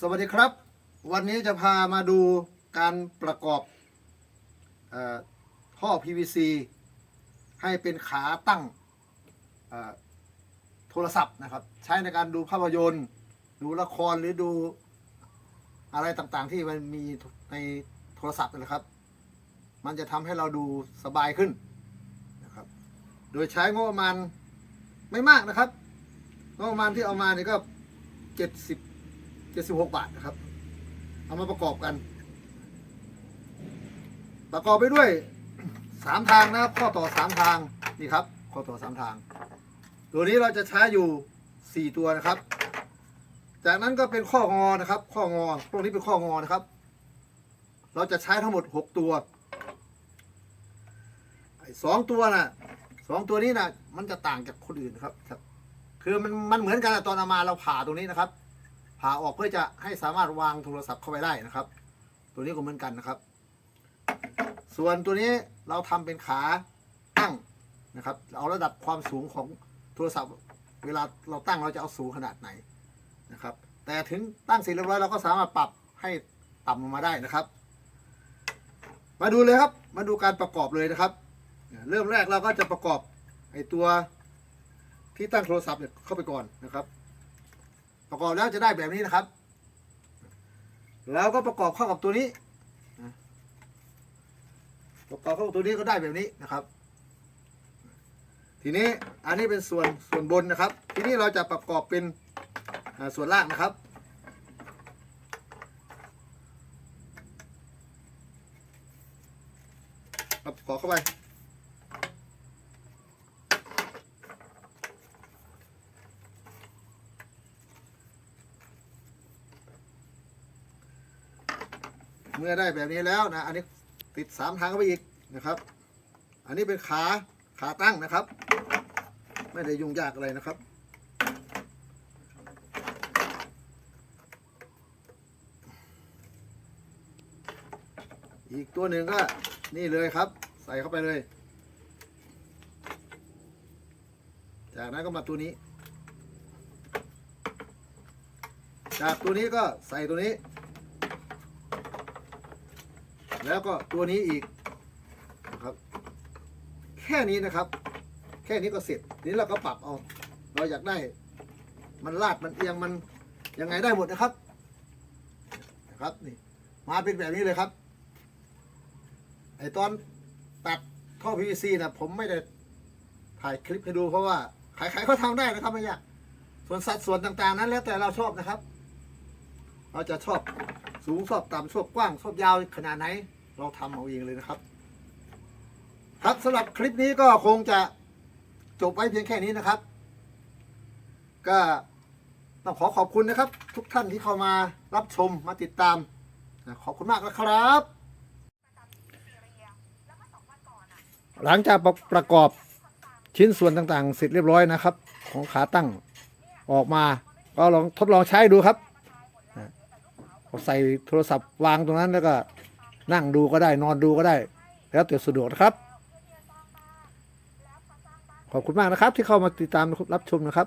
สวัสดีครับ วันนี้จะพามาดูการประกอบออท่อ PVC ให้เป็นขาตั้งโทรศัพท์นะครับ ใช้ในการดูภาพยนตร์ ดูละครหรือดูอะไรต่างๆที่มันมีในโทรศัพท์นะครับ มันจะทำให้เราดูสบายขึ้นนะครับ โดยใช้งบประมาณไม่มากนะครับ งบประมาณที่เอามาเนี่ยก็เจ็ดสิบ 76 บาทนะครับ เอามาประกอบกัน ประกอบไปด้วยสามทางนะครับ ข้อต่อสามทางนี่ครับ ข้อต่อสามทาง ตัวนี้เราจะใช้อยู่สี่ตัวนะครับ จากนั้นก็เป็นข้องอนะครับ ข้องอพวกนี้เป็นข้องอนะครับ เราจะใช้ทั้งหมดหกตัวสองตัวน่ะสองตัวนี้น่ะมันจะต่างจากคนอื่นครับ คือมันมันเหมือนกันอะตอนเอามาเราผ่าตรงนี้นะครับ ผ่าออกเพื่อจะให้สามารถวางโทรศัพท์เข้าไปได้นะครับ ตัวนี้ก็เหมือนกันนะครับ ส่วนตัวนี้เราทำเป็นขาตั้งนะครับเอาระดับความสูงของโทรศัพท์ เวลาเราตั้งเราจะเอาสูงขนาดไหนนะครับ แต่ถึงตั้งเสร็จเรียบร้อยเราก็สามารถปรับให้ต่ำลงมาได้นะครับ มาดูเลยครับ มาดูการประกอบเลยนะครับ เริ่มแรกเราก็จะประกอบไอตัวที่ตั้งโทรศัพท์เข้าไปก่อนนะครับ ประกอบแล้วจะได้แบบนี้นะครับ แล้วก็ประกอบเข้ากับตัวนี้ประกอบเข้ากับตัวนี้ก็ได้แบบนี้นะครับ ทีนี้อันนี้เป็นส่วนส่วนบนนะครับ ทีนี้เราจะประกอบเป็นส่วนล่างนะครับประกอบเข้าไป เมื่อได้แบบนี้แล้วนะ อันนี้ติดสามทางเข้าไปอีกนะครับ อันนี้เป็นขาขาตั้งนะครับ ไม่ได้ยุ่งยากอะไรนะครับ อีกตัวหนึ่งก็นี่เลยครับ ใส่เข้าไปเลย จากนั้นก็มาตัวนี้ จากตัวนี้ก็ใส่ตัวนี้ แล้วก็ตัวนี้อีกนะครับ แค่นี้นะครับ แค่นี้ก็เสร็จนี้เราก็ปรับเอา เราอยากได้ มันลาดมันเอียงมันยังไงได้หมดนะครับนะครับนี่มาเป็นแบบนี้เลยครับไอตอนตัดท่อ PVC นะผมไม่ได้ถ่ายคลิปให้ดูเพราะว่าใครๆก็ทำได้นะครับไม่ยากส่วนสัดส่วนต่างๆนั้นแล้วแต่เราชอบนะครับ เราจะชอบสูงชอบต่ำชอบกว้างชอบยาวขนาดไหน เราทำเอาเองเลยนะครับ ครับสำหรับคลิปนี้ก็คงจะจบไว้เพียงแค่นี้นะครับ ก็ต้องขอขอบคุณนะครับ ทุกท่านที่เข้ามารับชมมาติดตาม ขอบคุณมากนะครับ หลังจากประประกอบชิ้นส่วนต่างๆ เสร็จเรียบร้อยนะครับ ของขาตั้งออกมา ก็ลองทดลองใช้ดูครับใส่โทรศัพท์วางตรงนั้นแล้วก็ นั่งดูก็ได้นอนดูก็ได้ แล้วแต่สะดวกนะครับ ขอบคุณมากนะครับที่เข้ามาติดตามรับชมนะครับ